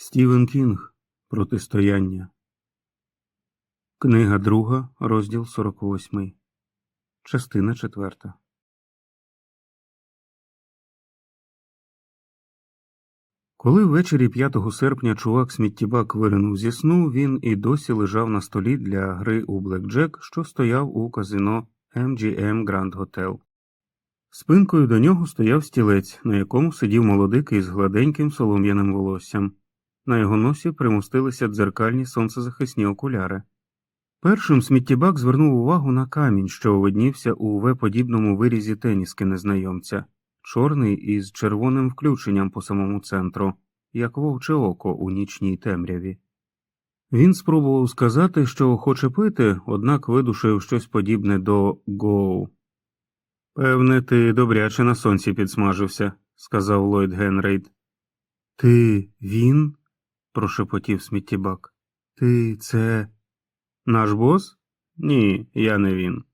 Стівен Кінг Протистояння. Книга друга, розділ 48. Частина четверта. Коли ввечері 5 серпня чувак сміттєбак виринув зі сну, він і досі лежав на столі для гри у Блекджек, що стояв у казино MGM Grand Hotel. Спинкою до нього стояв стілець, на якому сидів молодик із гладеньким солом'яним волоссям. На його носі примостилися дзеркальні сонцезахисні окуляри. Першим сміттєбак звернув увагу на камінь, що виднівся у В-подібному вирізі теніски незнайомця, чорний із червоним включенням по самому центру, як вовче око у нічній темряві. Він спробував сказати, що хоче пити, однак видушив щось подібне до «гоу». Певне, ти добряче на сонці підсмажився, сказав Ллойд Генрейд. Ти він? Прошепотів сміттєбак. Ти це. Наш бос? Ні, я не він.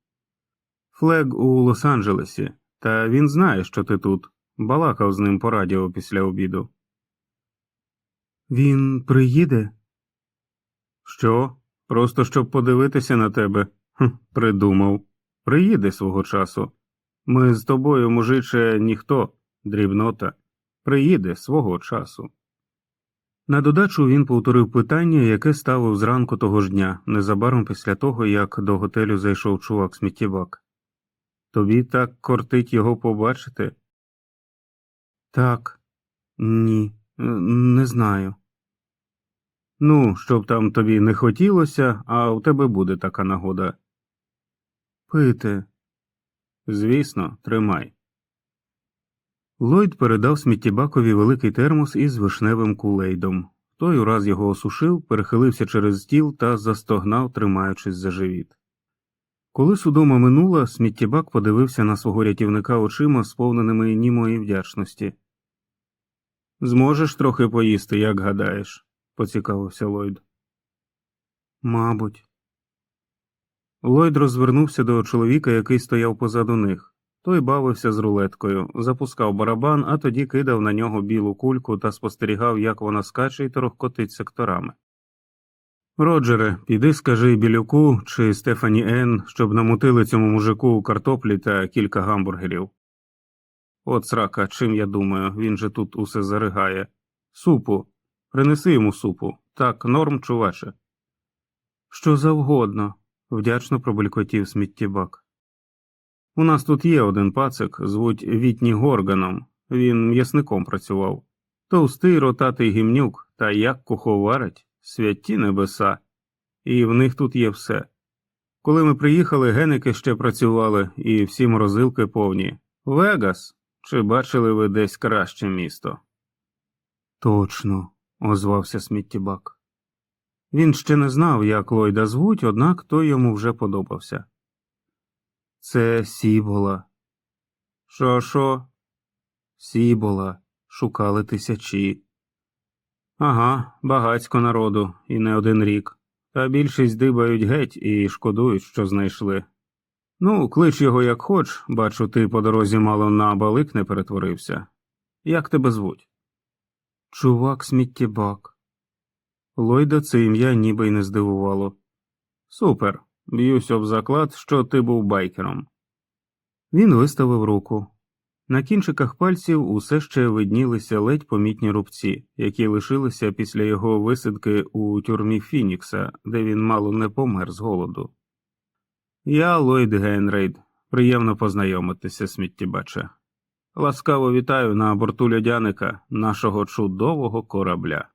Флег у Лос-Анджелесі, та він знає, що ти тут. Балакав з ним по радіо після обіду. Він приїде? Що? Просто щоб подивитися на тебе? Хм, придумав. Приїде свого часу. Ми з тобою, мужиче, ніхто, дрібнота. Приїде свого часу. На додачу він повторив питання, яке ставив зранку того ж дня, незабаром після того, як до готелю зайшов чувак сміттєбак. Тобі так кортить його побачити? Так, ні, е, не знаю. Ну, щоб там тобі не хотілося, а у тебе буде така нагода. Пити. Звісно, тримай. Ллойд передав сміттєбакові великий термос із вишневим кулейдом. Той ураз його осушив, перехилився через стіл та застогнав, тримаючись за живіт. Коли судома минула, сміттєбак подивився на свого рятівника очима, сповненими німої вдячності. Зможеш трохи поїсти, як гадаєш? поцікавився Ллойд. Мабуть. Ллойд розвернувся до чоловіка, який стояв позаду них. Той бавився з рулеткою, запускав барабан, а тоді кидав на нього білу кульку та спостерігав, як вона скаче і торохкотить секторами. Роджере, піди скажи білюку чи Стефані Ен, щоб намутили цьому мужику картоплі та кілька гамбургерів. От срака, чим я думаю, він же тут усе заригає. Супу. Принеси йому супу. Так, норм, чуваче. Що завгодно, вдячно пробелькотів сміттєбак. У нас тут є один пацик, звуть Вітні Горганом, він м'ясником працював. Товстий ротатий гімнюк, та як куховарить, святі небеса, і в них тут є все. Коли ми приїхали, геники ще працювали, і всі морозилки повні. Вегас, чи бачили ви десь краще місто? Точно, озвався сміттєбак. Він ще не знав, як Лойда звуть, однак той йому вже подобався. Це сібола. Що, що? Сібола. Шукали тисячі. Ага, багацько народу, і не один рік. Та більшість дибають геть і шкодують, що знайшли. Ну, клич його як хоч, бачу, ти по дорозі мало на балик не перетворився. Як тебе звуть? Чувак сміттєбак. Лойда це ім'я ніби й не здивувало. Супер. Б'юсь об заклад, що ти був байкером. Він виставив руку. На кінчиках пальців усе ще виднілися ледь помітні рубці, які лишилися після його висадки у тюрмі Фінікса, де він мало не помер з голоду. Я Ллойд Генрейд. Приємно познайомитися, сміттєбаче. Ласкаво вітаю на борту льодяника нашого чудового корабля.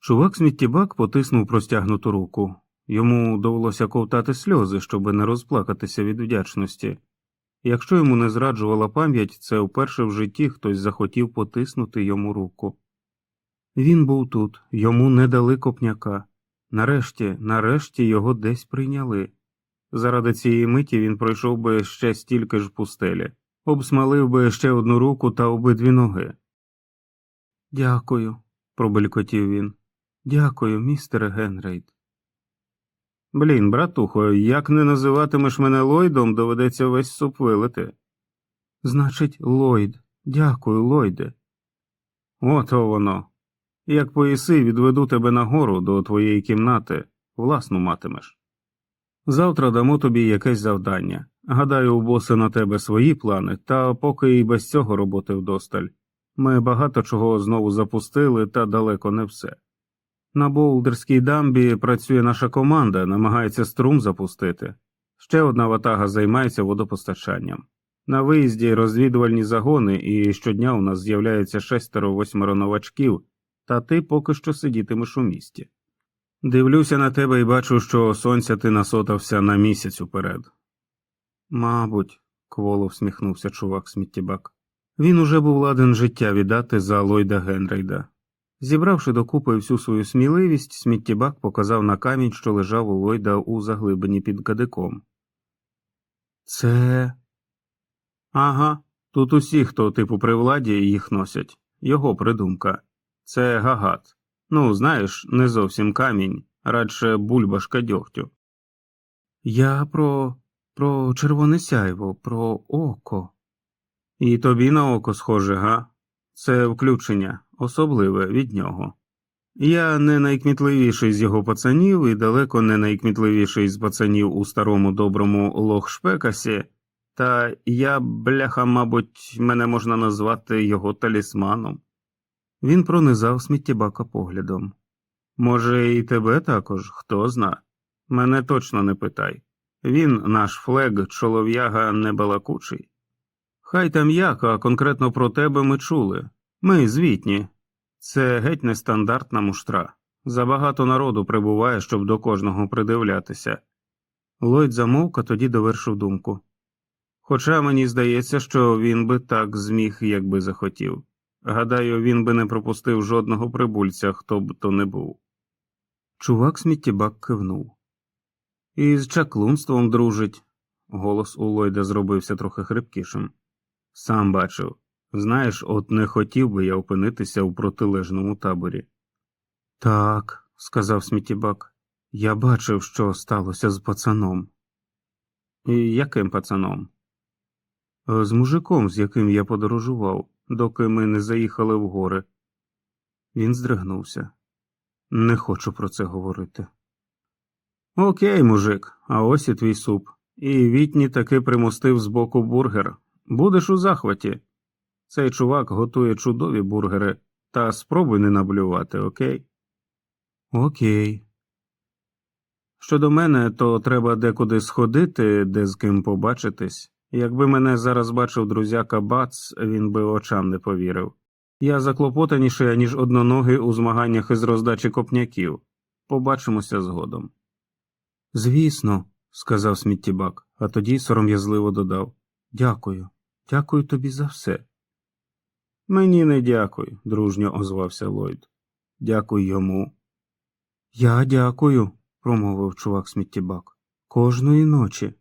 Чувак сміттєбак потиснув простягнуту руку. Йому довелося ковтати сльози, щоби не розплакатися від вдячності. Якщо йому не зраджувала пам'ять, це вперше в житті хтось захотів потиснути йому руку. Він був тут, йому не дали копняка. Нарешті, нарешті його десь прийняли. Заради цієї миті він пройшов би ще стільки ж пустелі, обсмалив би ще одну руку та обидві ноги. Дякую, пробелькотів він. Дякую, містере Генрейд. Блін, братухо, як не називатимеш мене Ллойдом, доведеться весь суп вилити. Значить, Ллойд. Дякую, Ллойде. Ото воно. Як поїси, відведу тебе нагору до твоєї кімнати, власну матимеш. Завтра дамо тобі якесь завдання. Гадаю, у боси на тебе свої плани, та поки і без цього роботи вдосталь. Ми багато чого знову запустили, та далеко не все. На Болдерській дамбі працює наша команда, намагається струм запустити. Ще одна ватага займається водопостачанням. На виїзді розвідувальні загони, і щодня у нас з'являється шестеро-восьмеро новачків, та ти поки що сидітимеш у місті. Дивлюся на тебе і бачу, що сонця ти насотався на місяць уперед. Мабуть, кволо всміхнувся чувак сміттєбак. Він уже був ладен життя віддати за Ллойда Генрейда. Зібравши докупи всю свою сміливість, сміттєбак показав на камінь, що лежав у Ллойда у заглибині під кадиком. Це. Ага, тут усі, хто типу при владі, їх носять. Його придумка. Це гагат. Ну, знаєш, не зовсім камінь, радше бульбашка дьогтю. Я про. про червоне сяйво, про око. І тобі на око схоже, га? Це включення, особливе від нього. Я не найкмітливіший з його пацанів і далеко не найкмітливіший з пацанів у старому доброму лохшпекасі, та я, бляха, мабуть, мене можна назвати його талісманом. Він пронизав сміттєбака поглядом. Може, і тебе також, хто зна. Мене точно не питай. Він, наш флег, чолов'яга небалакучий. Хай там як, а конкретно про тебе ми чули. Ми звітні. Це геть нестандартна муштра. Забагато народу прибуває, щоб до кожного придивлятися. Ллойд замовк, а тоді довершив думку. Хоча мені здається, що він би так зміг, якби захотів. Гадаю, він би не пропустив жодного прибульця, хто б то не був. Чувак сміттєбак кивнув. І з чаклунством дружить. Голос у Ллойда зробився трохи хрипкішим. Сам бачив. Знаєш, от не хотів би я опинитися у протилежному таборі. Так, сказав сміттєбак, я бачив, що сталося з пацаном. І яким пацаном? «Е, З мужиком, з яким я подорожував, доки ми не заїхали в гори. Він здригнувся. Не хочу про це говорити. Окей, мужик, а ось і твій суп. І Вітні таки примостив збоку бургер. Будеш у захваті. Цей чувак готує чудові бургери, та спробуй не наблювати, окей? Окей. Щодо мене, то треба декуди сходити, де з ким побачитись. Якби мене зараз бачив друзяка Бац, він би очам не повірив. Я заклопотаніший, ніж одноногий у змаганнях із роздачі копняків. Побачимося згодом. Звісно, сказав сміттєбак, а тоді сором'язливо додав Дякую, дякую тобі за все. Мені не дякуй, дружньо озвався Ллойд. Дякуй йому. Я дякую, промовив чувак сміттєбак. Кожної ночі.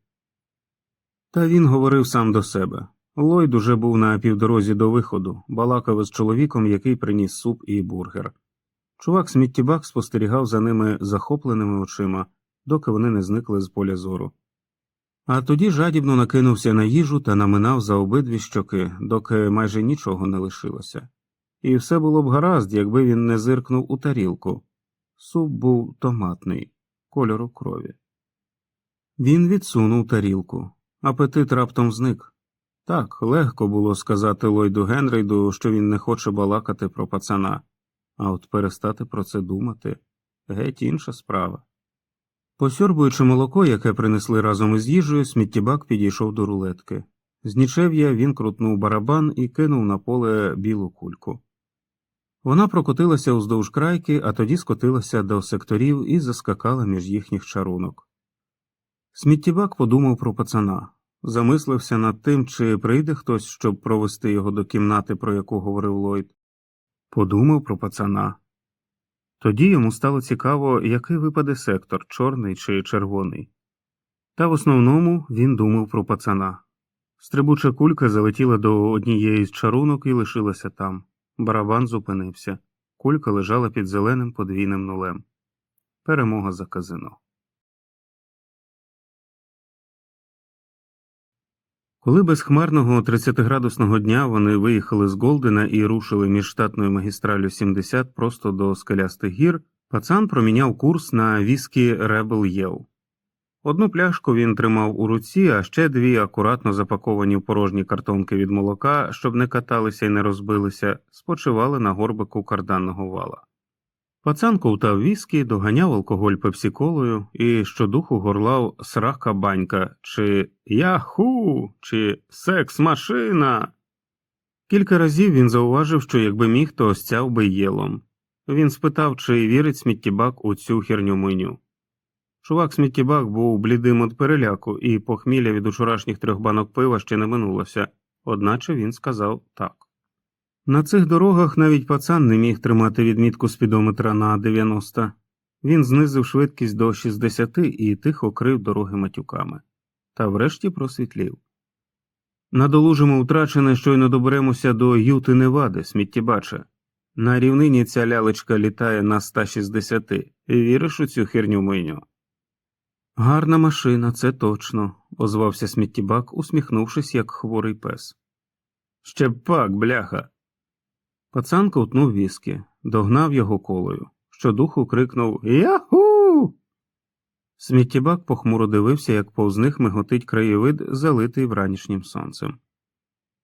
Та він говорив сам до себе. Ллойд уже був на півдорозі до виходу, балакав із чоловіком, який приніс суп і бургер. Чувак сміттєбак спостерігав за ними захопленими очима, доки вони не зникли з поля зору. А тоді жадібно накинувся на їжу та наминав за обидві щоки, доки майже нічого не лишилося. І все було б гаразд, якби він не зиркнув у тарілку. Суп був томатний, кольору крові. Він відсунув тарілку. Апетит раптом зник. Так, легко було сказати Ллойду Генрейду, що він не хоче балакати про пацана, а от перестати про це думати геть інша справа. Посьорбуючи молоко, яке принесли разом із їжею, сміттєбак підійшов до рулетки. З нічев'я він крутнув барабан і кинув на поле білу кульку. Вона прокотилася уздовж крайки, а тоді скотилася до секторів і заскакала між їхніх чарунок. Сміттєбак подумав про пацана, замислився над тим, чи прийде хтось, щоб провести його до кімнати, про яку говорив Ллойд. Подумав про пацана. Тоді йому стало цікаво, який випаде сектор, чорний чи червоний. Та в основному він думав про пацана. Стрибуча кулька залетіла до однієї з чарунок і лишилася там. Барабан зупинився. Кулька лежала під зеленим подвійним нулем. Перемога за казино. Коли безхмарного 30-градусного дня вони виїхали з Голдена і рушили між штатною магістралю 70 просто до скелястих гір, пацан проміняв курс на віскі Rebel Yell. Одну пляшку він тримав у руці, а ще дві акуратно запаковані в порожні картонки від молока, щоб не каталися і не розбилися, спочивали на горбику карданного вала. Пацан ковтав віскі, доганяв алкоголь пепсіколою і щодуху горлав срака банька чи Яху, чи секс-машина. Кілька разів він зауважив, що якби міг, то стяв би єлом. Він спитав, чи вірить сміттєбак у цю херню меню. Чувак сміттєбак був блідим від переляку, і похмілля від учорашніх трьох банок пива ще не минулося, одначе він сказав так. На цих дорогах навіть пацан не міг тримати відмітку спідометра на 90. Він знизив швидкість до 60 і тихо крив дороги матюками. Та врешті просвітлів. Надолужимо втрачене, щойно доберемося до Юти Невади, сміттєбача. На рівнині ця лялечка літає на 160. Віриш у цю херню мийню? Гарна машина, це точно, озвався сміттєбак, усміхнувшись, як хворий пес. Ще пак, бляха. Пацан ковтнув віскі, догнав його колою. Щодуху крикнув Яху. Сміттєбак похмуро дивився, як повз них миготить краєвид, залитий вранішнім сонцем.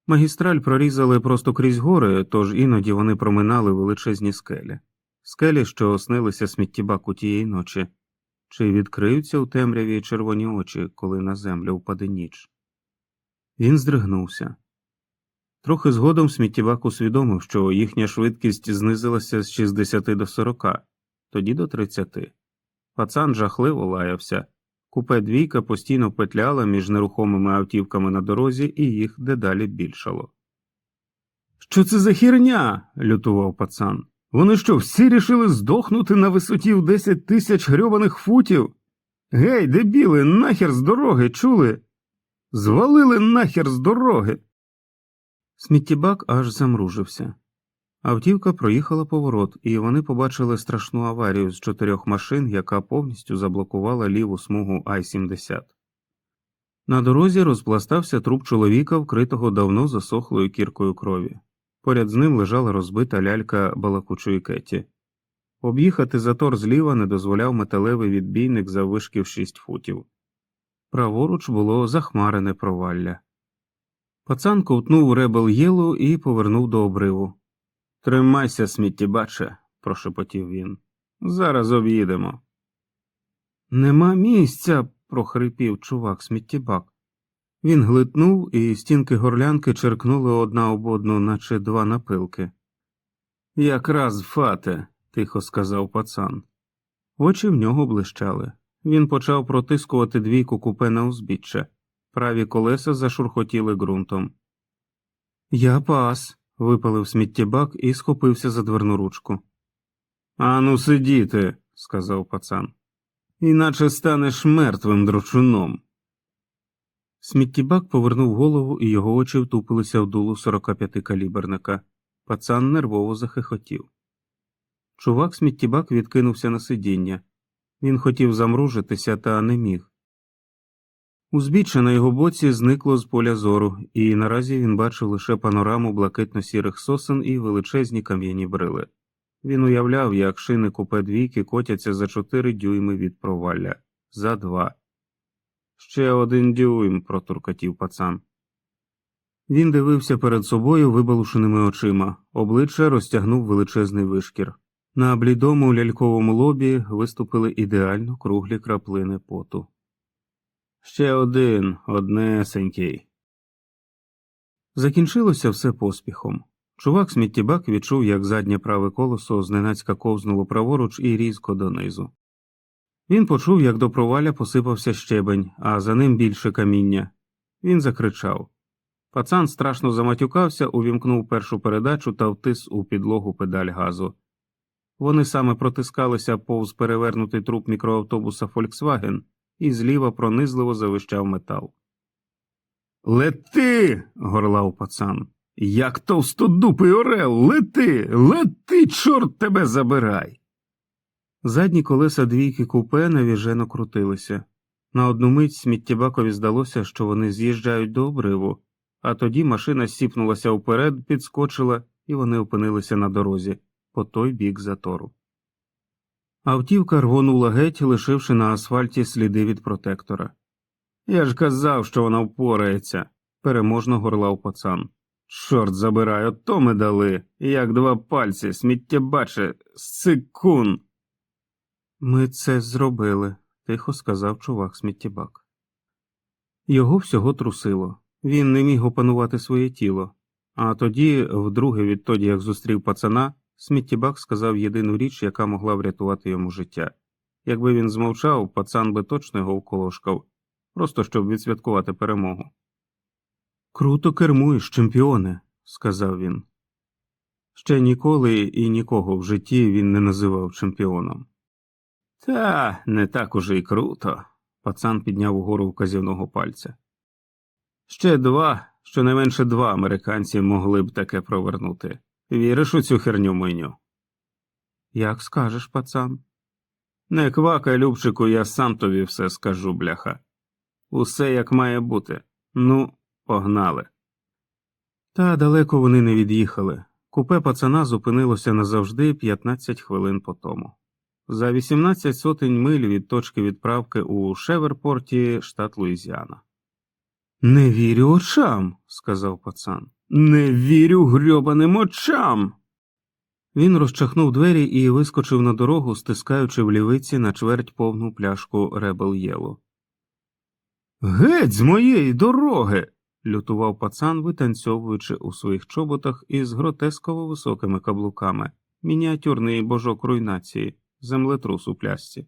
Магістраль прорізали просто крізь гори, тож іноді вони проминали величезні скелі, скелі, що снилися сміттєбаку тієї ночі, чи відкриються у темряві червоні очі, коли на землю впаде ніч. Він здригнувся. Трохи згодом сміттєвак усвідомив, що їхня швидкість знизилася з 60 до 40, тоді до 30. Пацан жахливо лаявся. Купе двійка постійно петляла між нерухомими автівками на дорозі, і їх дедалі більшало. Що це за хірня? лютував пацан. Вони що, всі рішили здохнути на висоті в 10 тисяч грьобаних футів? Гей, дебіли, нахер з дороги, чули? Звалили нахер з дороги. Сміттєбак аж замружився. Автівка проїхала поворот, і вони побачили страшну аварію з чотирьох машин, яка повністю заблокувала ліву смугу Ай-70. На дорозі розпластався труп чоловіка, вкритого давно засохлою кіркою крові. Поряд з ним лежала розбита лялька балакучої кеті. Об'їхати затор зліва не дозволяв металевий відбійник заввишки в шість футів. Праворуч було захмарене провалля. Пацан ковтнув ребел єлу і повернув до обриву. Тримайся, сміттєбаче, прошепотів він. Зараз об'їдемо. Нема місця. прохрипів чувак сміттєбак. Він глитнув, і стінки горлянки черкнули одна об одну, наче два напилки. Якраз фате, тихо сказав пацан. Очі в нього блищали. Він почав протискувати двійку купе на узбіччя. Праві колеса зашурхотіли ґрунтом. Я пас, випалив сміттєбак і схопився за дверну ручку. Ану, сидіти, сказав пацан, іначе станеш мертвим дручуном. Сміттєбак повернув голову, і його очі втупилися в дулу 45 каліберника. Пацан нервово захихотів. Чувак сміттєбак відкинувся на сидіння. Він хотів замружитися, та не міг. Узбіччя на його боці зникло з поля зору, і наразі він бачив лише панораму блакитно-сірих сосен і величезні кам'яні брили. Він уявляв, як шини купе двійки котяться за чотири дюйми від провалля, за два. Ще один дюйм, протуркотів пацан. Він дивився перед собою вибалушеними очима, обличчя розтягнув величезний вишкір. На блідому ляльковому лобі виступили ідеально круглі краплини поту. Ще один, однесенький. Закінчилося все поспіхом. Чувак сміттєбак відчув, як заднє праве колесо зненацька ковзнуло праворуч і різко донизу. Він почув, як до проваля посипався щебень, а за ним більше каміння. Він закричав. Пацан страшно заматюкався, увімкнув першу передачу та втис у підлогу педаль газу. Вони саме протискалися повз перевернутий труп мікроавтобуса Фольксваген, і зліва пронизливо завищав метал. Лети. горлав пацан. Як товстодупий орел, лети, лети, чорт тебе забирай. Задні колеса двійки купе навіжено крутилися. На одну мить сміттєбакові здалося, що вони з'їжджають до обриву, а тоді машина сіпнулася вперед, підскочила, і вони опинилися на дорозі по той бік затору. Автівка рвонула геть, лишивши на асфальті сліди від протектора. Я ж казав, що вона впорається, переможно горлав пацан. Чорт забирай, ото ми дали, як два пальці, сміттєбаче, сикун. Ми це зробили, тихо сказав чувак сміттєбак. Його всього трусило. Він не міг опанувати своє тіло. А тоді, вдруге відтоді, як зустрів пацана, сміттєбак сказав єдину річ, яка могла врятувати йому життя. Якби він змовчав, пацан би точно його вколошкав, просто щоб відсвяткувати перемогу. Круто кермуєш, чемпіоне, сказав він. Ще ніколи і нікого в житті він не називав чемпіоном. Та не так уже й круто. Пацан підняв угору вказівного пальця. Ще два, щонайменше два американці могли б таке провернути. Віриш у цю херню меню? Як скажеш, пацан. Не квакай, Любчику, я сам тобі все скажу, бляха. Усе як має бути. Ну, погнали. Та далеко вони не від'їхали. Купе пацана зупинилося назавжди 15 хвилин по тому. За 18 сотень миль від точки відправки у Шеверпорті, штат Луїзіана. Не вірю очам, сказав пацан. Не вірю грьобаним очам. Він розчахнув двері і вискочив на дорогу, стискаючи в лівиці на чверть повну пляшку Ребел Єло. Геть з моєї дороги. лютував пацан, витанцьовуючи у своїх чоботах із гротесково високими каблуками, мініатюрний божок руйнації, землетрус у плясці.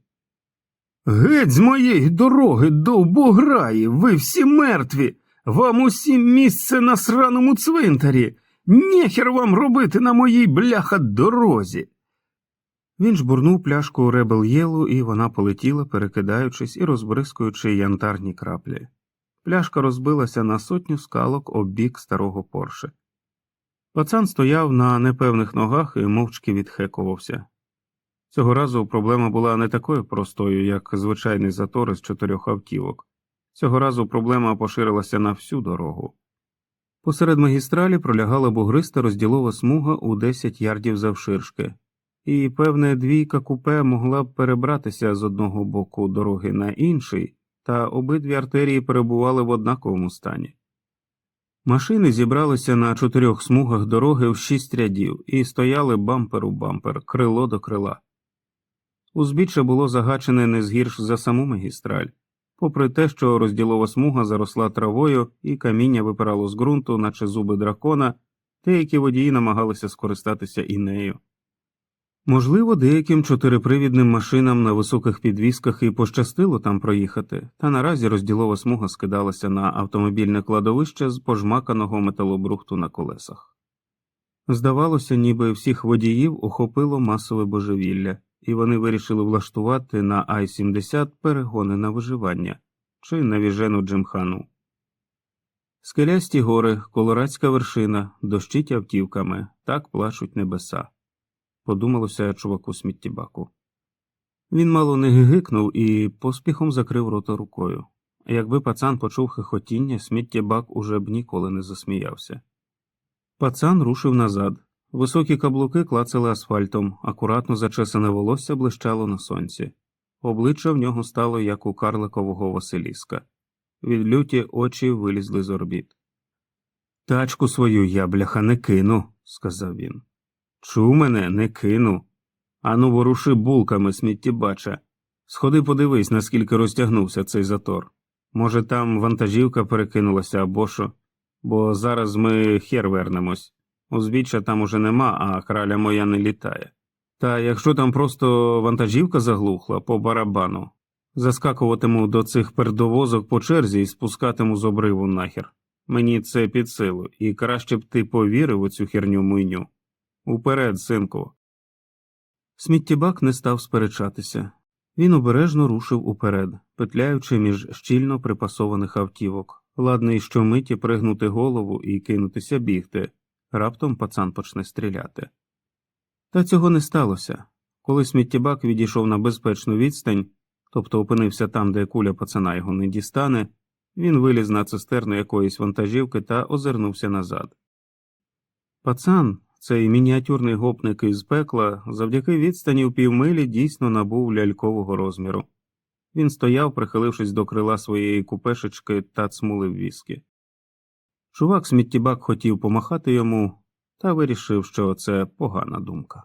Геть з моєї дороги, довбограї, ви всі мертві. Вам усім місце на сраному цвинтарі. Нехер вам робити на моїй бляха дорозі. Він жбурнув пляшку Ребел Єлу, і вона полетіла, перекидаючись і розбризкуючи янтарні краплі. Пляшка розбилася на сотню скалок об бік старого порше. Пацан стояв на непевних ногах і мовчки відхекувався. Цього разу проблема була не такою простою, як звичайний затор із чотирьох автівок. Цього разу проблема поширилася на всю дорогу. Посеред магістралі пролягала бугриста розділова смуга у 10 ярдів завширшки, і, певне, двійка купе могла б перебратися з одного боку дороги на інший, та обидві артерії перебували в однаковому стані. Машини зібралися на чотирьох смугах дороги в шість рядів і стояли бампер у бампер, крило до крила. Узбіччя було загачене не згірш за саму магістраль, попри те, що розділова смуга заросла травою і каміння випирало з ґрунту, наче зуби дракона, деякі водії намагалися скористатися і нею. Можливо, деяким чотирипривідним машинам на високих підвісках і пощастило там проїхати, та наразі розділова смуга скидалася на автомобільне кладовище з пожмаканого металобрухту на колесах. Здавалося, ніби всіх водіїв охопило масове божевілля, і вони вирішили влаштувати на Ай-70 перегони на виживання чи навіжену джимхану. Скелясті гори, колорадська вершина, дощить автівками, так плачуть небеса подумалося чуваку сміттєбаку. Він мало не гигикнув і поспіхом закрив рота рукою. Якби пацан почув хихотіння, сміттєбак уже б ніколи не засміявся. Пацан рушив назад. Високі каблуки клацали асфальтом, акуратно зачесане волосся блищало на сонці. Обличчя в нього стало як у карликового Василіска. Від люті очі вилізли з орбіт. Тачку свою я, бляха, не кину, сказав він. Чув мене, не кину. Ану, воруши булками сміттєбача. Сходи подивись, наскільки розтягнувся цей затор. Може, там вантажівка перекинулася або що, бо зараз ми хер вернемось. Узбіччя там уже нема, а краля моя не літає. Та якщо там просто вантажівка заглухла по барабану, заскакуватиму до цих пердовозок по черзі і спускатиму з обриву нахер. Мені це під силу, і краще б ти повірив у цю херню муйню. Уперед, синку. Сміттєбак не став сперечатися. Він обережно рушив уперед, петляючи між щільно припасованих автівок, ладний щомиті пригнути голову і кинутися бігти. Раптом пацан почне стріляти. Та цього не сталося. Коли сміттєбак відійшов на безпечну відстань, тобто опинився там, де куля пацана його не дістане, він виліз на цистерну якоїсь вантажівки та озирнувся назад. Пацан, цей мініатюрний гопник із пекла, завдяки відстані в півмилі дійсно набув лялькового розміру. Він стояв, прихилившись до крила своєї купешечки та цмулив віскі. Чувак сміттєбак хотів помахати йому, та вирішив, що це погана думка.